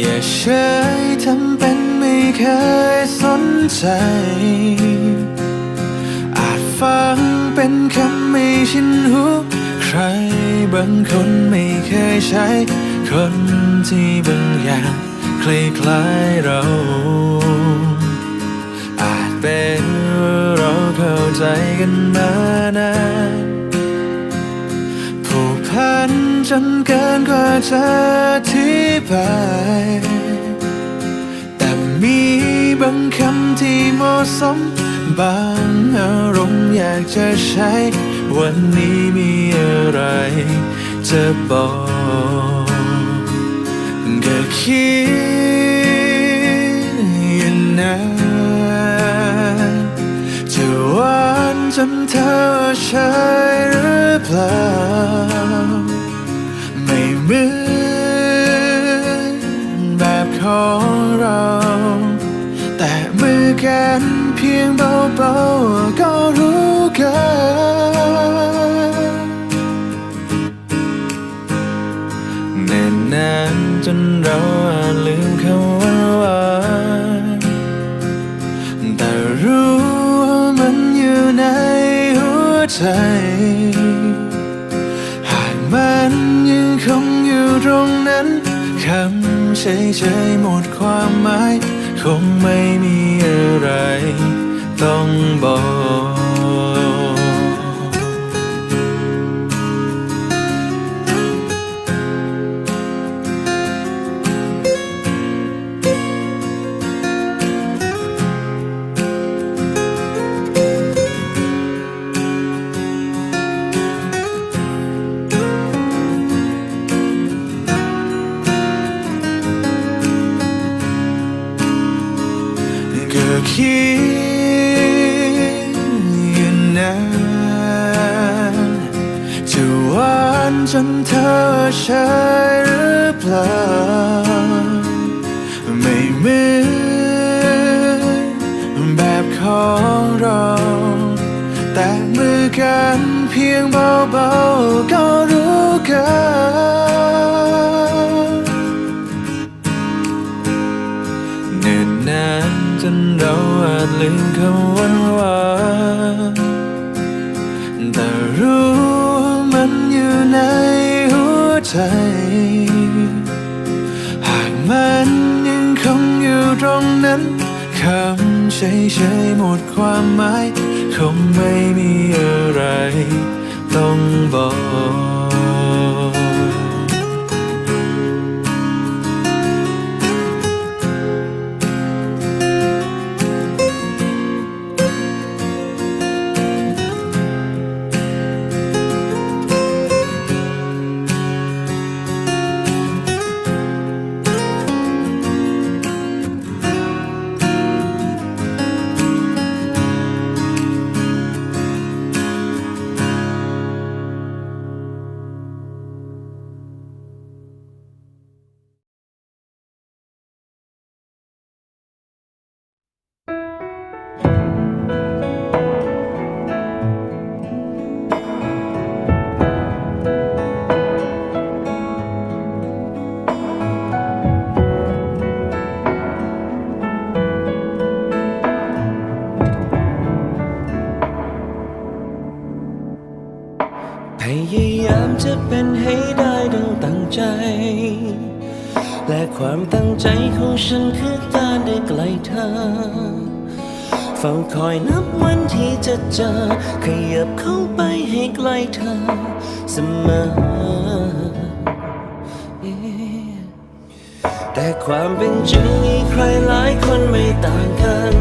อย่าเฉยทำเป็นไม่เคยสนใจ อาจฟังเป็นคำไม่ชินหู ใครบางคนไม่เคยใช้ คนที่บางอย่างคล้ายๆเรา อาจเป็นเราเข้าใจกันมานานผูกพันจนเกินกว่าจะอธิบ เหมาะสม บางอารมณ์อยากจะใช้ วันนี้มีอะไรจะบอกก็คิดอยู่นานจะหวานจนเธอใช่หรือเปล่า ไม่เหมือน กันเพียงเบาๆก็รู้กันเนิ่นนานจนเราอาจลืมคำว่าหวานแต่รู้ว่ามันอยู่ในหัวใจ หากมันยังคงอยู่ตรงนั้นคำเฉยๆหมดความหมาย คงไม่มีอะไรต้องบอก อยู่นานจะหวานจนเธอใช่หรือเปล่า ไม่เหมือนแบบของเรา แต่มือกันเพียงเบาๆก็รู้กัน เฉยๆหมดความหมายคงไม่มีอะไร ต้องบอก ของฉันคือการได้ใกล้เธอ เฝ้าคอยนับวันที่จะเจอ ขยับเข้าไปให้ใกล้เธอเสมอ แต่ความเป็นจริงมีใครหลายคนไม่ต่างกัน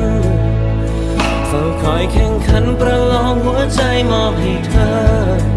เฝ้าคอยแข่งขันประลองหัวใจมอบให้เธอ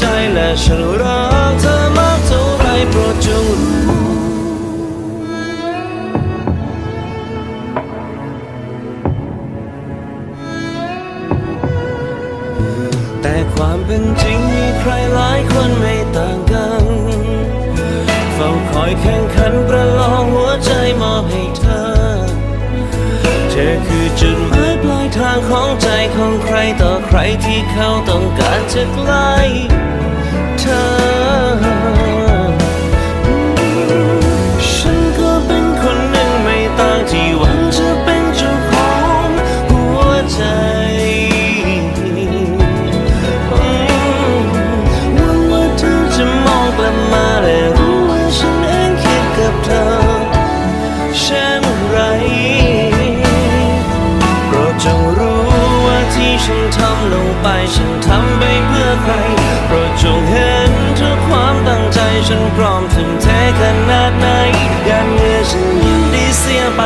ใจและฉันรักเธอมากเท่าไรโปรดจงรู้แต่ความเป็นจริงมีใครหลายคนไม่ต่างกันเฝ้าคอยแข่งขันประลองหัวใจมอบให้เธอ เธอคือจุดหมายางของใจของใครต่อใครที่เขาต้องการจะใกล้ ฉันพร้อมทุ่มเทขนาดไหนยามเหงื่อฉันยินดีเสียไป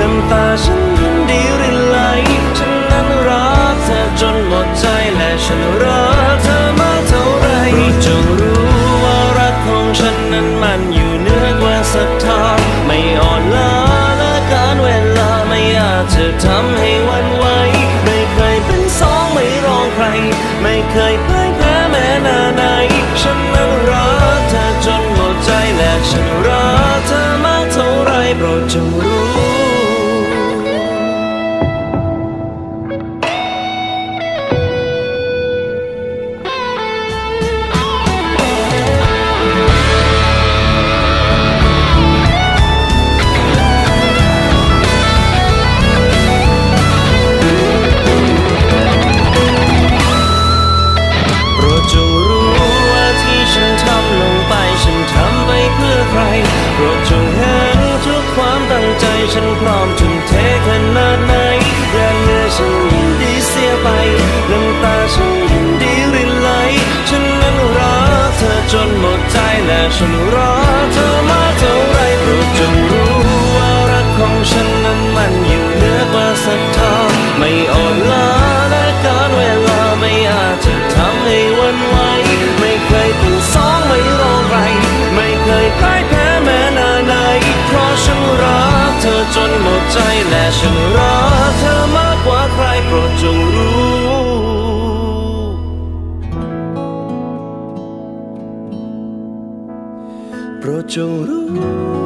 น้ำตาฉันยินดีรินไหล ฉันนั้นรักเธอจนหมดใจและฉันรักเธอมากเท่าไรจงรู้ว่ารักของฉันนั้นมันอยู่เหนือกว่าศรัทธาไม่อ่อนล้าและการเวลาไม่อาจจะทำให้วันไหวไม่เคยเป็นสองไม่รองใคร ไม่เคย และฉันรักเธอมากเท่าไรโปรดจง รดจงเห็นทุกความตั้งใจฉันพร้อมทุ่มเทขนาดไหนแรงเงื่อฉันยินดีเสียไปน้ำตาฉันยินดีรินไหลฉันนั้นรักเธอจนหมดใจและฉันรักเธอมาเท่าไรโปรดจงรู้ว่ารักของฉันนั้นมันอยู่เหนือกว่าศรัทธาไม่อ่อน จนหมดใจและฉันรักเธอมากกว่าใครโปรดจงรู้โปรดจงรู้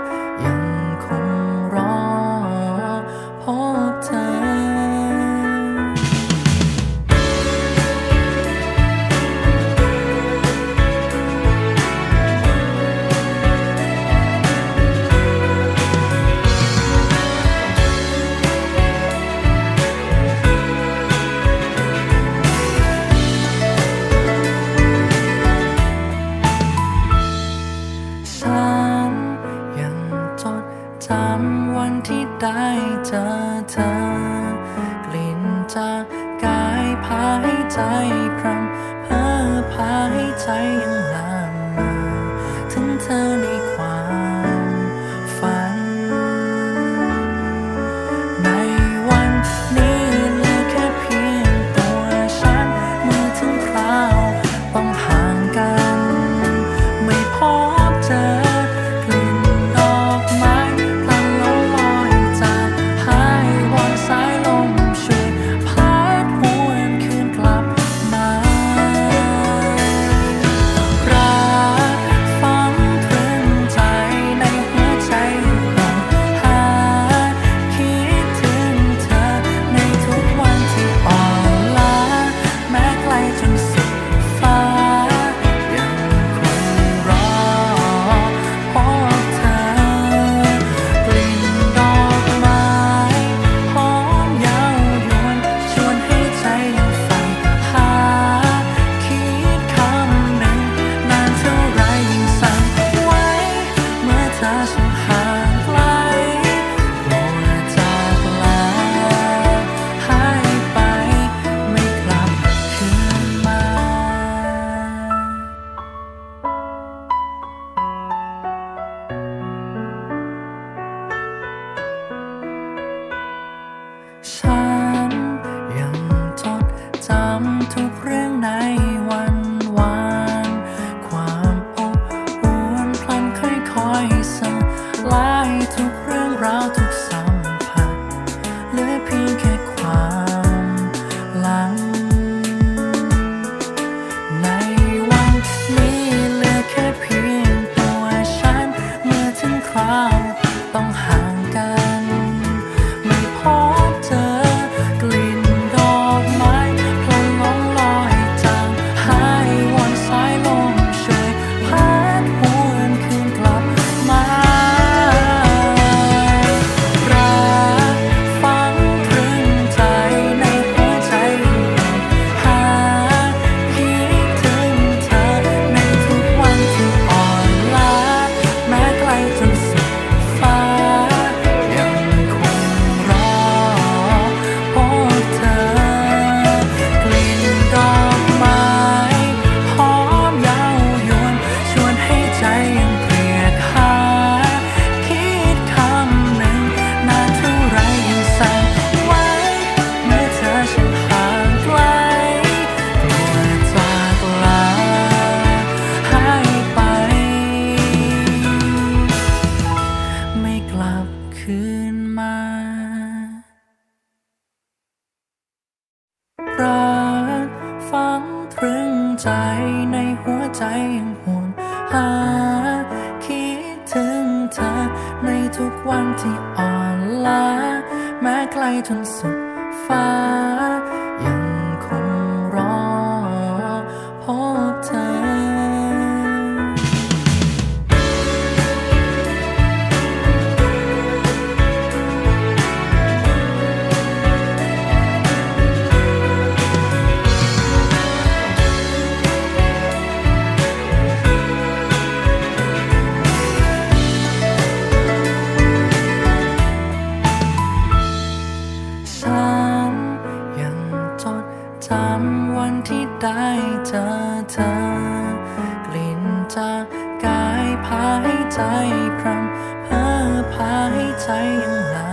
า ไกลจนสุดฟ้า ฉัน ยังจดจำวันที่ได้เจอเธอ กลิ่นจากกายพายใจพรำเพ้อพายใจยังหลา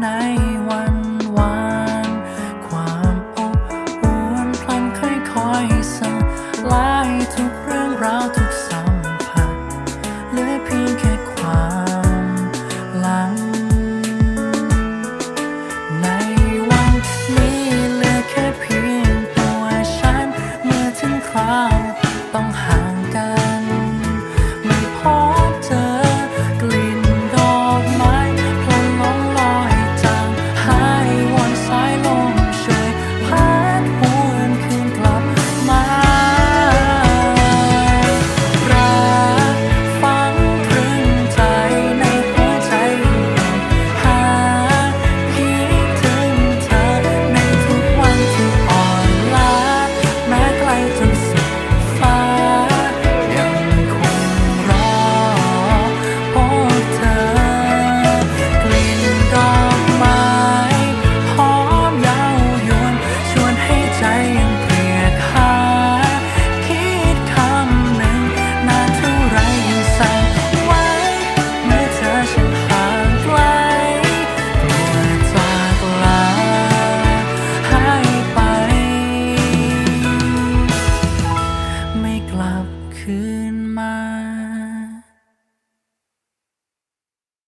này.